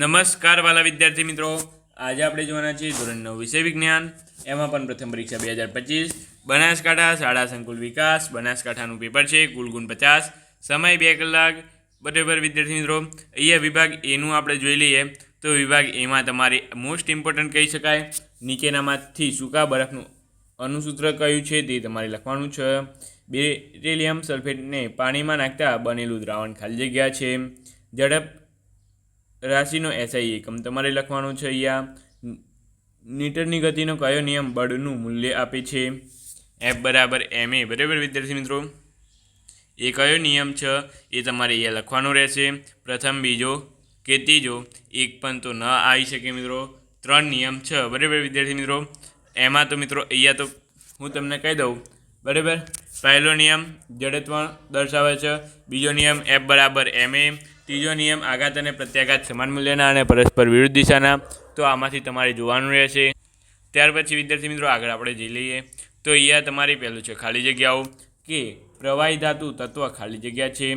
નમસ્કાર વાલા વિદ્યાર્થી મિત્રો. આજે આપણે જોવાના છીએ ધોરણ નવ વિષય વિજ્ઞાન. એમાં પણ પ્રથમ પરીક્ષા બે હજાર પચીસ. બનાસકાંઠા શાળા સંકુલ વિકાસ. બનાસકાંઠાનું પેપર છે, કુલ પચાસ. સમય બે કલાક. બરાબર વિદ્યાર્થી મિત્રો, અહીંયા વિભાગ એનું આપણે જોઈ લઈએ. તો વિભાગ એમાં તમારે મોસ્ટ ઇમ્પોર્ટન્ટ કહી શકાય. નીચેનામાંથી સૂકા બરફનું અનુસૂત્ર કયું છે તે તમારે લખવાનું છે. બેરેલિયમ સલ્ફેટને પાણીમાં નાખતા બનેલું દ્રાવણ ખાલી જગ્યા છે. ઝડપ રાશિનો એસઆઈ એકમ તમારે લખવાનું છે અહીંયા મીટરની ગતિનો કયો નિયમ બળનું મૂલ્ય આપે છે? એફ બરાબર એમ એ બરાબર, વિદ્યાર્થી મિત્રો? એ કયો નિયમ છે? એ તમારે અહીંયા લખવાનો રહેશે. પ્રથમ બીજો, કે ત્રીજો, એક પણ તો ન આવી શકે મિત્રો. ત્રણ નિયમ છે. બરાબર, વિદ્યાર્થી મિત્રો? એમાં તો મિત્રો, અહીંયા તો હું તમને કહી દઉં. બરાબર? પહેલો નિયમ, જડત્વ દર્શાવે છે. બીજો નિયમ એફ બરાબર એમ એ ત્રીજો નિયમ, આઘાત અને પ્રત્યાઘાત સમાન મૂલ્યના અને પરસ્પર વિરુદ્ધ દિશાના, તો આમાંથી તમારે જોવાનું રહેશે. ત્યાર પછી, વિદ્યાર્થી મિત્રો, આગળ આપણે જઈ લઈએ. તો અહીંયા તમારી પહેલું છે ખાલી જગ્યાઓ. કે પ્રવાહી ધાતુ તત્વ ખાલી જગ્યા છે.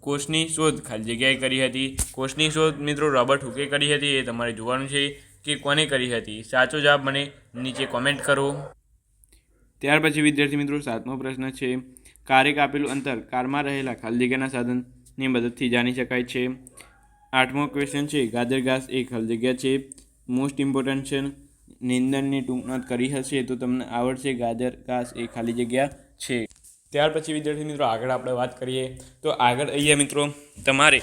કોષની શોધ ખાલી જગ્યાએ કરી હતી. કોષની શોધ મિત્રો, રોબર્ટ હુકે કરી હતી, એ તમારે જોવાનું છે કે કોને કરી હતી. સાચો જવાબ મને નીચે કોમેન્ટ કરો. ત્યાર પછી, વિદ્યાર્થી મિત્રો, સાતમો પ્રશ્ન છે. કારે કાપેલું અંતર કારમાં રહેલા ખાલી જગ્યાના સાધનની મદદથી જાણી શકાય છે. આઠમો ક્વેશ્ચન છે, ગાજર ઘાસ એ ખાલી જગ્યા છે. મોસ્ટ ઇમ્પોર્ટન્ટ છે નિંદનની ટૂંક કરી હશે તો તમને આવડશે, ગાજર ઘાસ એ ખાલી જગ્યા છે. ત્યાર પછી વિદ્યાર્થી મિત્રો, આગળ આપણે વાત કરીએ. તો આગળ અહીંયા મિત્રો, તમારે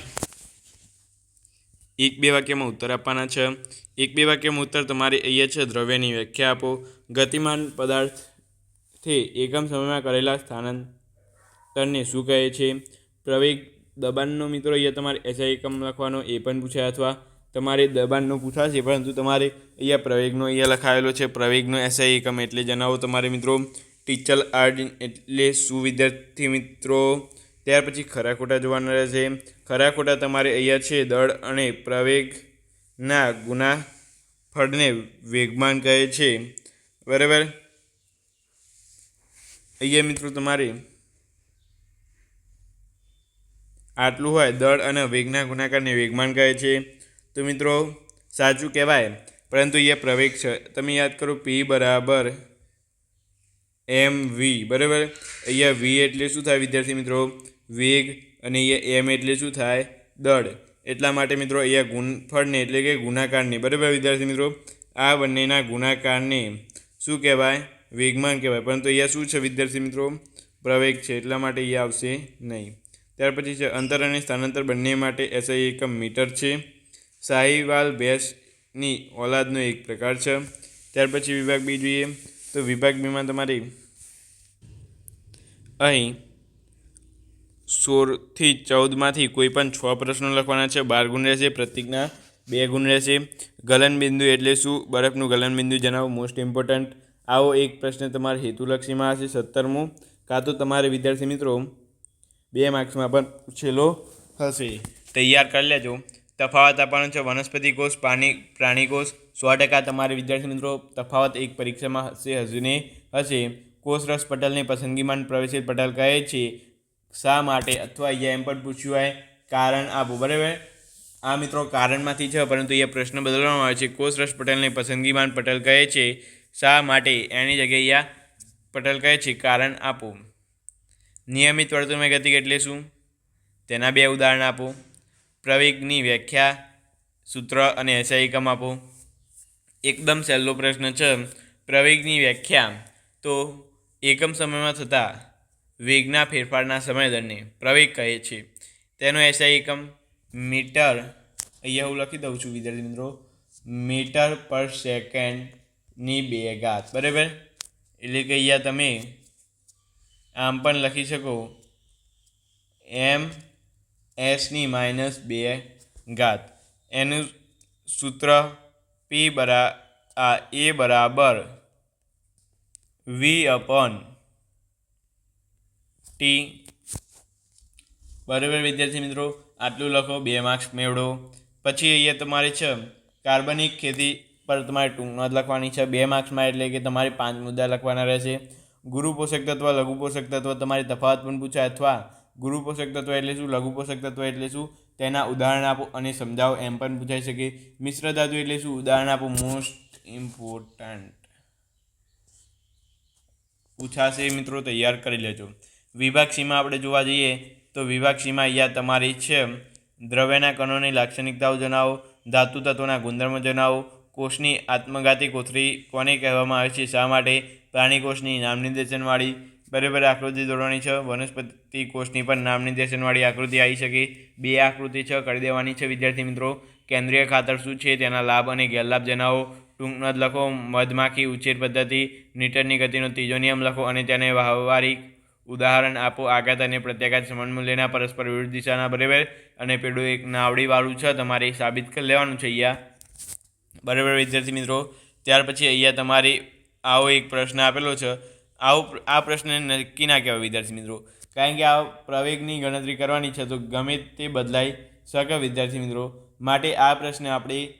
એક બે વાક્યમાં ઉત્તર આપવાના છે. એક બે વાક્યમાં ઉત્તર તમારે અહીંયા છે, દ્રવ્યની વ્યાખ્યા આપો. ગતિમાન પદાર્થથી એકમ સમયમાં કરેલા સ્થાનાંતરને શું કહે છે? પ્રવેગ દબાણનો મિત્રો, અહીંયા તમારે એસઆઈ એકમ લખવાનો, એ પણ પૂછાય અથવા તમારે દબાણનો પૂછાશે, પરંતુ તમારે અહીંયા પ્રવેગનો અહીંયા લખાયેલો છે, પ્રવેગનો એસઆઈ એકમ એટલે જણાવો તમારે મિત્રો ટીચર આર્ટ એટલે શું? વિદ્યાર્થી મિત્રો, ત્યાર પછી ખરા ખોટા જોવાના રહેશે ખરા ખોટા તમારે અહીંયા છે, દળ અને પ્રવેગના ગુના ફળને વેગમાન કહે છે. બરાબર? અહીંયા મિત્રો તમારે આટલું હોય, દળ અને વેગના ગુણાકારને વેગમાન કહે છે. તો મિત્રો, સાચું કહેવાય, પરંતુ એ પ્રવેગ છે. તમે યાદ કરો પી બરાબર એમ વી બરાબર? અહીંયા વી એટલે શું થાય, વિદ્યાર્થી મિત્રો? વેગ અને અહીંયા એમ એટલે શું થાય, દળ. એટલા માટે મિત્રો, અહીંયા ગુણફળને એટલે કે ગુણાકારને, બરાબર વિદ્યાર્થી મિત્રો? આ બંનેના ગુણાકારને શું કહેવાય, વેગમાન કહેવાય. પરંતુ અહીંયા શું છે વિદ્યાર્થી મિત્રો? પ્રવેગ છે, એટલા માટે અહીંયા આવશે નહીં. ત્યાર પછી છે, અંતર અને સ્થાનાંતર બંને માટે એસઆઈ એકમ મીટર છે. સાહીવાલ ભેંસની ઓલાદનો એક પ્રકાર છે. ત્યાર પછી વિભાગ બી જોઈએ તો વિભાગ બીમાં તમારી અહીં સોળથી ચૌદમાંથી કોઈ પણ છ પ્રશ્નો લખવાના છે. બાર ગુણ રહેશે, પ્રતિજ્ઞા બે ગુણ રહેશે. ગલનબિંદુ એટલે શું? બરફનું ગલનબિંદુ જણાવો મોસ્ટ ઇમ્પોર્ટન્ટ આવો એક પ્રશ્ન તમારે હેતુલક્ષીમાં હશે, સત્તરમું. કાં તો તમારે વિદ્યાર્થી મિત્રો બે માર્ક્સમાં પણ છેલ્લો હશે. તૈયાર કરી લેજો. તફાવત આપવાનો છે વનસ્પતિ કોષ, પ્રાણી પ્રાણી કોષ. સો ટકા તમારે વિદ્યાર્થી મિત્રો તફાવત એક પરીક્ષામાં હશે, હજુને હશે. કોષરસ પટલની પસંદગીમાં પ્રવેશિત પટલ કહે છે, શા માટે? અથવા અહીંયા એમ પણ પૂછ્યું હોય, કારણ આપો. બરાબર? આ મિત્રો કારણમાંથી છે, પરંતુ અહીંયા પ્રશ્ન બદલવામાં આવે છે. કોષરસ પટલની પસંદગીમાં પટેલ કહે છે, શા માટે? એની જગ્યાએ પટેલ કહે છે, કારણ આપો. નિયમિત વર્તુળમય ગતિ એટલે શું? તેના બે ઉદાહરણ આપો. પ્રવેગની વ્યાખ્યા, સૂત્ર અને એસઆઈ આપો. એકદમ સહેલો પ્રશ્ન છે. પ્રવેગની વ્યાખ્યા તો એકમ સમયમાં થતા વેગના ફેરફારના સમયદરને પ્રવેગ કહે છે. તેનો એસઆઈ એકમ મીટર, અહીંયા હું લખી દઉં છું, વિદ્યાર્થી મિત્રો. મીટર પર સેકન્ડની બે ઘાત, બરાબર? એટલે કે અહીંયા તમે આમ પણ લખી શકો. એમ એસની માઇનસ બે ઘાત. એનું સૂત્ર પી બરા, આ એ બરાબર વી અપોન ટી. બરાબર વિદ્યાર્થી મિત્રો, આટલું લખો, બે માર્ક્સ મેળવો. પછી અહીંયા તમારે છે કાર્બનિક ખેતી પર તમારે ટૂંક નોંધ લખવાની છે. બે માર્ક્સમાં એટલે કે તમારે પાંચ મુદ્દા લખવાના રહેશે. ગુરુ પોષક તત્વ, લઘુ પોષક તત્વ તમારી તફાવત પણ પૂછાય અથવા ગુરુ પોષક તત્વ એટલે શું, લઘુ પોષક તત્વ એટલે શું? તેના ઉદાહરણ આપો અને સમજાવો એમ પણ પૂછાઈ શકે. મિશ્ર ધાતુ એટલે શું? ઉદાહરણ આપો મોસ્ટ ઇમ્પોર્ટન્ટ પૂછાશે મિત્રો, તૈયાર કરી લેજો. વિભાગ સીમા આપણે જોવા જઈએ તો વિભાગ સીમા અહીંયા તમારી છે. દ્રવ્યના કણોની લાક્ષણિકતાઓ જણાવો, ધાતુ તત્વોના ગુણધર્મો જણાવો, કોષની આત્મઘાતી કોથળી કોને કહેવામાં આવે છે, શા માટે? પ્રાણી કોષની નામ નિર્દેશનવાળી બરાબર આકૃતિ દોરવાની છે. વનસ્પતિ કોષની પણ નામ નિર્દેશનવાળી આકૃતિ આવી શકે. બે આકૃતિ છે, કરી દેવાની છે. વિદ્યાર્થી મિત્રો, કેન્દ્રીય ખાતર શું છે? તેના લાભ અને ગેરલાભ જણાવો. ટૂંક લખો. મધમાખી ઉછેર પદ્ધતિ, નીટરની ગતિનો ત્રીજો નિયમ લખો અને તેને વ્યવહારિક ઉદાહરણ આપો. આઘાત અને પ્રત્યાઘાત સમાન મૂલ્યના પરસ્પર વિરુદ્ધ દિશાના, બરાબર? અને પેડું એક નાવડીવાળું છે, તમારે સાબિત કરી લેવાનું છે અહીંયા. બરાબર, વિદ્યાર્થી મિત્રો? ત્યાર પછી અહીંયા તમારે આવો એક પ્રશ્ન આપેલો છે. આવો આ પ્રશ્ન નક્કી ના કહેવાય વિદ્યાર્થી મિત્રો. કારણ કે આ પ્રવેગની ગણતરી કરવાની છે તો ગમે તે બદલાઈ શકે વિદ્યાર્થી મિત્રો. માટે આ પ્રશ્ન આપણે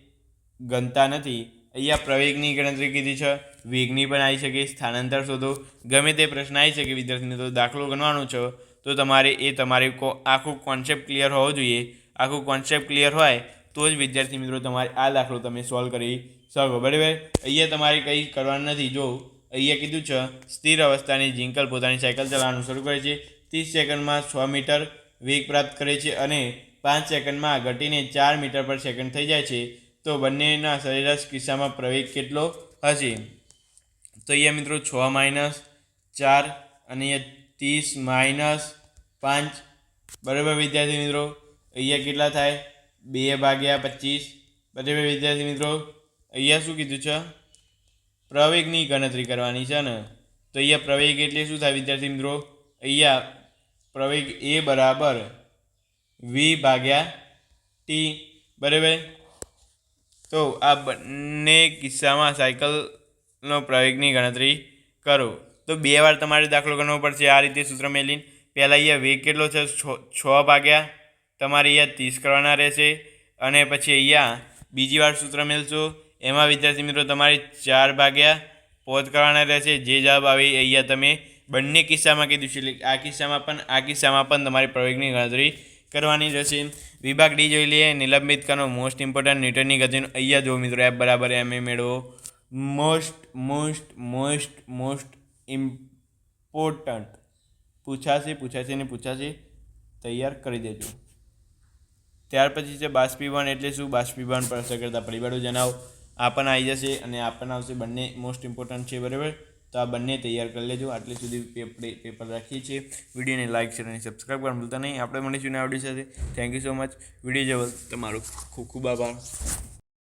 ગણતા નથી. અહીંયા પ્રવેગની ગણતરી કીધી છે. વેગની પણ આવી શકે. સ્થાનાંતર શોધો. ગમે તે પ્રશ્ન આવી શકે વિદ્યાર્થી મિત્રો. દાખલો ગણવાનો છે. તો તમારે એ તમારે આખું કોન્સેપ્ટ ક્લિયર હોવો જોઈએ. આખું કોન્સેપ્ટ ક્લિયર હોય તો જ વિદ્યાર્થી મિત્રો, તમારે આ દાખલો તમે સોલ્વ કરી શકો. બરાબર? અહીંયા તમારે કંઈ કરવાનું નથી. જો અહીંયા કીધું છે, સ્થિર અવસ્થાની જિંકલ પોતાની સાયકલ ચલાવવાનું શરૂ કરે છે. ત્રીસ સેકન્ડમાં છ મીટર વેગ પ્રાપ્ત કરે છે અને પાંચ સેકન્ડમાં ઘટીને ચાર મીટર પર સેકન્ડ થઈ જાય છે. તો બંનેના સરેરાશ કિસ્સામાં પ્રવેગ કેટલો હશે? તો અહીંયા મિત્રો, છ માઇનસ ચાર અને અહીંયા ત્રીસ માઇનસ પાંચ. બરાબર વિદ્યાર્થી મિત્રો? અહીંયા કેટલા થાય? બે ભાગ્યા પચીસ. બરાબર વિદ્યાર્થી મિત્રો, અહીંયા શું કીધું છે? પ્રવેગની ગણતરી કરવાની છે ને? તો અહીંયા પ્રવેગ એટલે શું થાય વિદ્યાર્થી મિત્રો? અહીંયા પ્રવેગ એ બરાબર વી ભાગ્યા ટી. બરાબર? તો આ બંને કિસ્સામાં સાયકલનો પ્રવેગની ગણતરી કરો. તો બે વાર તમારે દાખલો કરવો પડશે. આ રીતે સૂત્ર મેળવીને પહેલાં અહીંયા વેગ કેટલો છ છ ભાગ્યા તમારે અહીંયા ત્રીસ કરવાના રહેશે. અને પછી અહીંયા બીજી વાર સૂત્ર મેળશો એમાં વિદ્યાર્થી મિત્રો તમારે ચાર ભાગ્યા પોત કરવાના રહેશે. જે જવાબ આવે અહીંયા તમે બંને કિસ્સામાં કીધું છે. આ કિસ્સામાં પણ, આ કિસ્સામાં પણ તમારી પ્રવેગની ગણતરી કરવાની રહેશે. વિભાગ ડી જોઈ લઈએ. નિલંબિત કનો મોસ્ટ ઇમ્પોર્ટન્ટ ન્યૂટનની ગતિનું અહીંયા જો મિત્રો. એફ બરાબર એમ મેળવો. Most most most most important પૂછાશે પૂછાશે ને પૂછાશે. તૈયાર કરી દેજો. ત્યાર પછી છે બાષ્પીભવન એટલે શું? બાષ્પીભવન પર અસર કરતા પરિબળો જણાવો. આ પણ આવી જશે અને આ પણ આવશે. બંને મોસ્ટ ઇમ્પોર્ટન્ટ છે, બરાબર? તો આ બંને તૈયાર કરી લેજો. આટલી સુધી પેપર પેપર રાખીએ છીએ. વિડીયોને લાઇક શેર અને સબસ્ક્રાઈબ કરવાનું ભૂલતા નહીં. આપણે મળીશું ને આવડી સાથે. Thank you so much video જવલ તમારો ખૂબ ખૂબ આભાર.